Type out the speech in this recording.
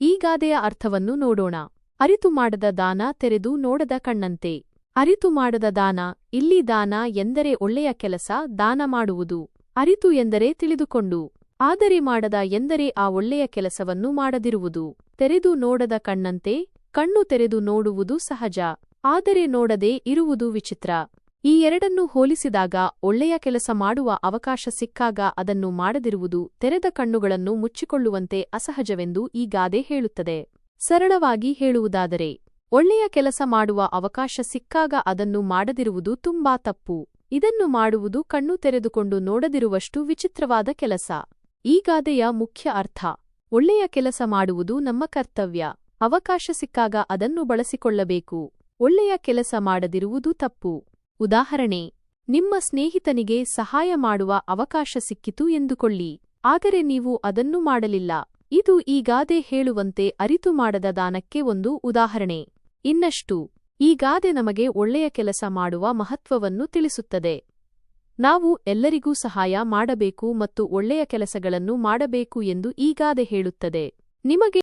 ಈ ಗಾದೆಯ ಅರ್ಥವನ್ನು ನೋಡೋಣ. ಅರಿತು ಮಾಡದ ದಾನ ತೆರೆದು ನೋಡದ ಕಣ್ಣಂತೆ. ಅರಿತು ಮಾಡದ ದಾನ, ಇಲ್ಲಿ ದಾನ ಎಂದರೆ ಒಳ್ಳೆಯ ಕೆಲಸ, ದಾನ ಮಾಡುವುದು. ಅರಿತು ಎಂದರೆ ತಿಳಿದುಕೊಂಡು. ಆದರೆ ಮಾಡದ ಎಂದರೆ ಆ ಒಳ್ಳೆಯ ಕೆಲಸವನ್ನು ಮಾಡದಿರುವುದು. ತೆರೆದು ನೋಡದ ಕಣ್ಣಂತೆ, ಕಣ್ಣು ತೆರೆದು ನೋಡುವುದು ಸಹಜ. ಆದರೆ ನೋಡದೆ ಇರುವುದು ವಿಚಿತ್ರ. ಈ ಎರಡನ್ನೂ ಹೋಲಿಸಿದಾಗ ಒಳ್ಳೆಯ ಕೆಲಸ ಮಾಡುವ ಅವಕಾಶ ಸಿಕ್ಕಾಗ ಅದನ್ನು ಮಾಡದಿರುವುದು ತೆರೆದ ಕಣ್ಣುಗಳನ್ನು ಮುಚ್ಚಿಕೊಳ್ಳುವಂತೆ ಅಸಹಜವೆಂದು ಈ ಗಾದೆ ಹೇಳುತ್ತದೆ. ಸರಳವಾಗಿ ಹೇಳುವುದಾದರೆ, ಒಳ್ಳೆಯ ಕೆಲಸ ಮಾಡುವ ಅವಕಾಶ ಸಿಕ್ಕಾಗ ಅದನ್ನು ಮಾಡದಿರುವುದು ತುಂಬಾ ತಪ್ಪು. ಇದನ್ನು ಮಾಡುವುದು ಕಣ್ಣು ತೆರೆದುಕೊಂಡು ನೋಡದಿರುವಷ್ಟು ವಿಚಿತ್ರವಾದ ಕೆಲಸ. ಈ ಗಾದೆಯ ಮುಖ್ಯ ಅರ್ಥ, ಒಳ್ಳೆಯ ಕೆಲಸ ಮಾಡುವುದು ನಮ್ಮ ಕರ್ತವ್ಯ. ಅವಕಾಶ ಸಿಕ್ಕಾಗ ಅದನ್ನು ಬಳಸಿಕೊಳ್ಳಬೇಕು. ಒಳ್ಳೆಯ ಕೆಲಸ ಮಾಡದಿರುವುದು ತಪ್ಪು. ಉದಾಹರಣೆ, ನಿಮ್ಮ ಸ್ನೇಹಿತನಿಗೆ ಸಹಾಯ ಮಾಡುವ ಅವಕಾಶ ಸಿಕ್ಕಿತು ಎಂದುಕೊಳ್ಳಿ, ಆದರೆ ನೀವು ಅದನ್ನು ಮಾಡಲಿಲ್ಲ. ಇದು ಈ ಗಾದೆ ಹೇಳುವಂತೆ ಅರಿತು ಮಾಡದ ದಾನಕ್ಕೆ ಒಂದು ಉದಾಹರಣೆ. ಇನ್ನಷ್ಟು ಈ ಗಾದೆ ನಮಗೆ ಒಳ್ಳೆಯ ಕೆಲಸ ಮಾಡುವ ಮಹತ್ವವನ್ನು ತಿಳಿಸುತ್ತದೆ. ನಾವು ಎಲ್ಲರಿಗೂ ಸಹಾಯ ಮಾಡಬೇಕು ಮತ್ತು ಒಳ್ಳೆಯ ಕೆಲಸಗಳನ್ನು ಮಾಡಬೇಕು ಎಂದು ಈ ಗಾದೆ ಹೇಳುತ್ತದೆ. ನಿಮಗೆ